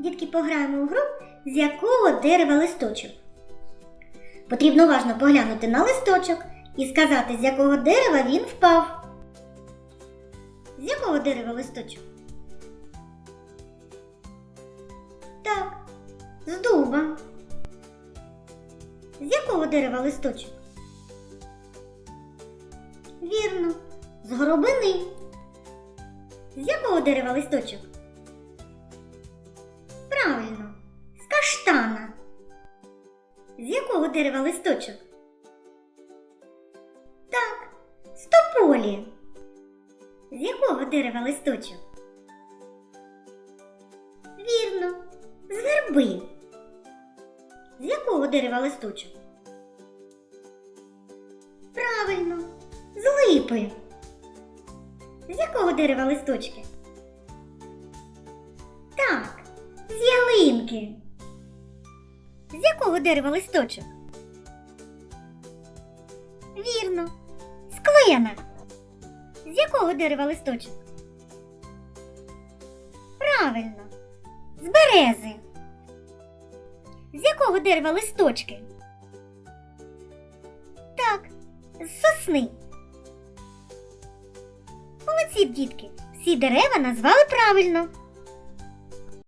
Дітки, пограємо у гру, з якого дерева листочок. Потрібно уважно поглянути на листочок і сказати, з якого дерева він впав. З якого дерева листочок? Так, з дуба. З якого дерева листочок? Вірно, з горобини. З якого дерева листочок? Правильно, з каштана. З якого дерева листочок? Так, з тополі. З якого дерева листочок? Вірно, з верби. З якого дерева листочок? Правильно, з липи. З якого дерева листочки? З ялинки. З якого дерева листочок? Вірно, з клена. З якого дерева листочок? Правильно, з берези. З якого дерева листочки? Так, з сосни. Молодці, дітки, всі дерева назвали правильно.